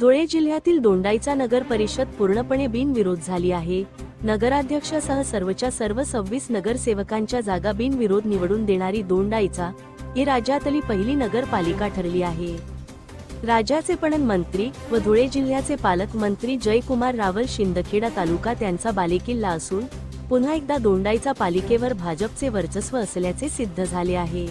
धुळे जिल्ह्यातील दोंडाईचा नगर परिषद पूर्णपणे बिनविरोध झाली आहे. नगराध्यक्षासह सर्वच्या सर्व सव्वीस नगरसेवकांच्या जागा बिनविरोध निवडून देणारी दोंडाईचा ही राज्यातली पहिली नगरपालिका ठरली आहे. राज्याचे पणन मंत्री व धुळे जिल्ह्याचे पालकमंत्री जयकुमार रावल शिंदखेडा तालुका त्यांचा बालेकिल्ला असून पुन्हा एकदा दोंडाईचा पालिकेवर भाजपचे वर्चस्व असल्याचे सिद्ध झाले आहे.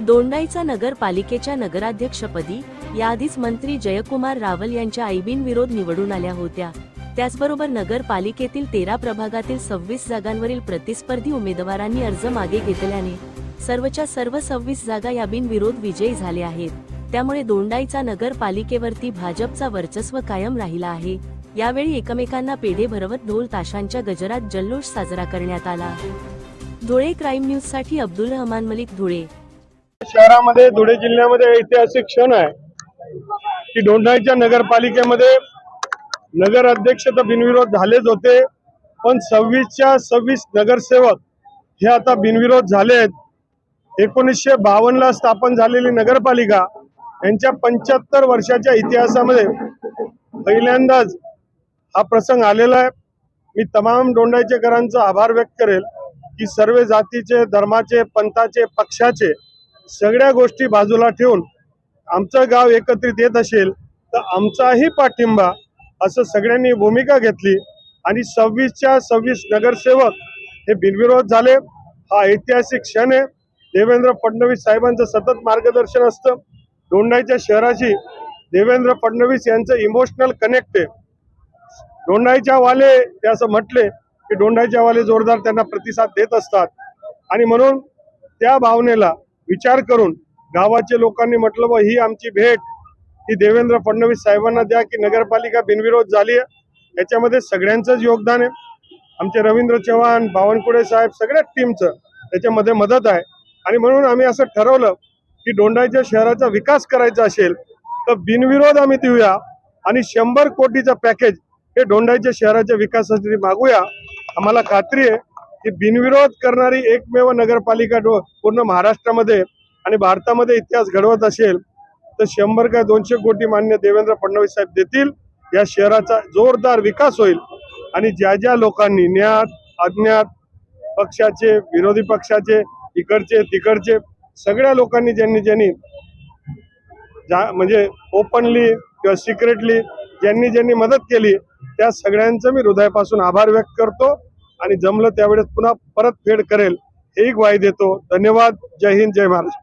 दोंडाईचा नगरपालिकेच्या नगराध्यक्षपदी याआधीच मंत्री जयकुमार रावल यांच्या आईबीन विरोध निवडून आल्या होत्या. त्याचबरोबर नगरपालिकेतील तेरा प्रभागातील सव्वीस जागांवरील प्रतिस्पर्धी उमेदवारांनी अर्ज मागे घेतल्याने सर्वच्या सर्व सव्वीस जागा या बिनविरोध विजयी झाल्या आहेत. त्यामुळे दोंडाईचा नगरपालिकेवरती भाजपचा वर्चस्व कायम राहिला आहे. यावेळी एकमेकांना पेढे भरवत ढोल ताशांच्या गजरात जल्लोष साजरा करण्यात आला. धुळे क्राईम न्यूजसाठी अब्दुल रहमान मलिक धुळे. शहरामध्ये धुळे जिल्ह्यामध्ये ऐतिहासिक क्षण आहे. की डोंढाईच्या नगरपालिकेमध्ये नगर अध्यक्ष तर बिनविरोध झालेच होते पण सव्वीसच्या सव्वीस नगरसेवक हे आता बिनविरोध झाले आहेत. एकोणीसशे बावन्नला स्थापन झालेली नगरपालिका यांच्या पंच्याहत्तर वर्षाच्या इतिहासामध्ये पहिल्यांदाच हा प्रसंग आलेला आहे. मी तमाम दोंडाईचेकरांचा आभार व्यक्त करेल की सर्व जातीचे धर्माचे पंथाचे पक्षाचे सगळ्या गोष्टी बाजूला ठेवून आमचं गाव एकत्रित येत असेल तर आमचाही पाठिंबा असं सगळ्यांनी भूमिका घेतली. आणि सव्वीसच्या सव्वीस नगरसेवक हे बिनविरोध झाले. हा ऐतिहासिक क्षण आहे. देवेंद्र फडणवीस साहेबांचं सतत मार्गदर्शन असतं. दोंडाईच्या शहराशी देवेंद्र फडणवीस यांचं इमोशनल कनेक्ट आहे. दोंडाईच्या वाले ते असं म्हटले की दोंडाईच्या वाले जोरदार त्यांना प्रतिसाद देत असतात. आणि म्हणून त्या भावनेला विचार करून गावाच्या लोकांनी म्हटलं बा ही आमची भेट ही देवेंद्र फडणवीस साहेबांना द्या की नगरपालिका बिनविरोध झाली आहे. याच्यामध्ये सगळ्यांचंच योगदान आहे. आमचे रवींद्र चव्हाण बावनकुळे साहेब सगळ्याच टीमचं त्याच्यामध्ये मदत आहे. आणि म्हणून आम्ही असं ठरवलं की डोंडाईच्या शहराचा विकास करायचा असेल तर बिनविरोध आम्ही देऊया आणि शंभर कोटीचं पॅकेज हे डोंडाईच्या शहराच्या विकासासाठी मागूया. आम्हाला खात्री आहे की बिनविरोध करणारी एकमेव नगरपालिका डो- पूर्ण महाराष्ट्रामध्ये आणि भारतामध्ये इतिहास घडवत असेल तर शंभर काय दोनशे कोटी मान्य देवेंद्र फडणवीस साहेब देतील. या शहराचा जोरदार विकास होईल. आणि ज्या ज्या लोकांनी ज्ञात अज्ञात पक्षाचे विरोधी पक्षाचे इकडचे तिकडचे सगळ्या लोकांनी ज्यांनी ज्यांनी जा म्हणजे ओपनली किंवा सिक्रेटली ज्यांनी ज्यांनी मदत केली त्या सगळ्यांचं मी हृदयापासून आभार व्यक्त करतो. आणि जमलं त्यावेळेस पुन्हा परत फेड करेल हे एक ग्वाही देतो. धन्यवाद. जय हिंद जय महाराष्ट्र.